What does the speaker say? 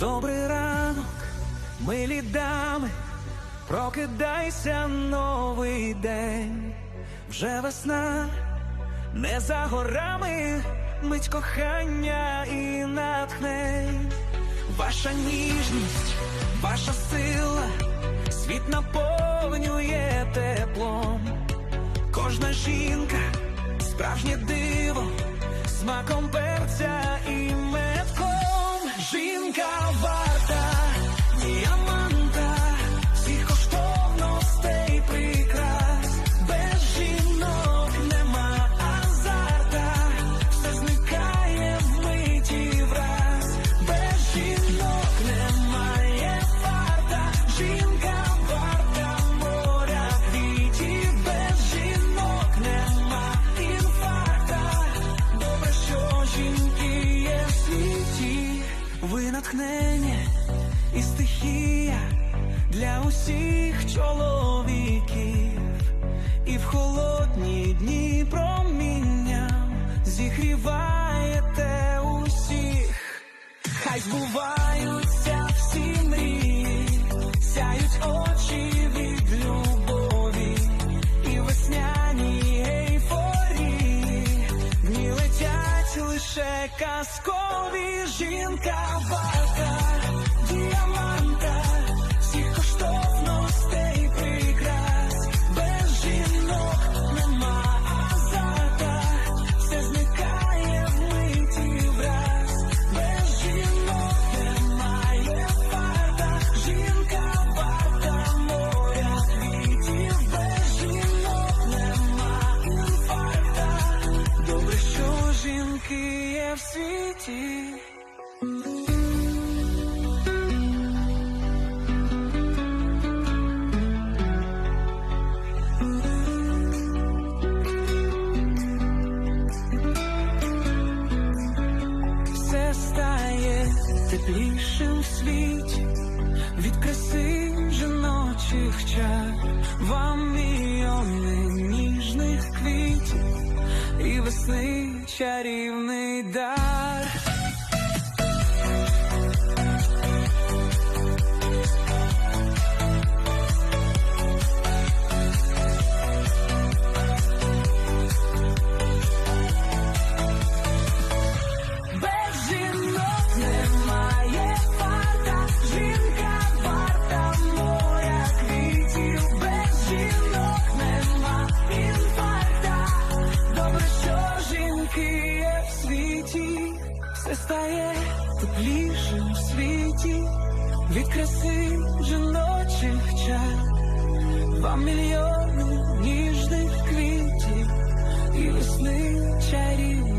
Добрий ранок, милі дами, прокидайся новий день, вже весна, не за горами, мить кохання і натхнень, ваша ніжність, ваша сила, світ наповнює теплом, кожна жінка, справжнє диво, смаком перця і стихія для усіх чоловіків, і в холодні дні промінням зігріваєте усіх, хай збуваються лише казкові жінка варта, діаманта, світі. все стає теплішим світі від краси жіночих чар, вам мільйони весни чарівний дар. теплішим в свете від краси жіночих чар, два мільйони ніжних квітів і весни чарів.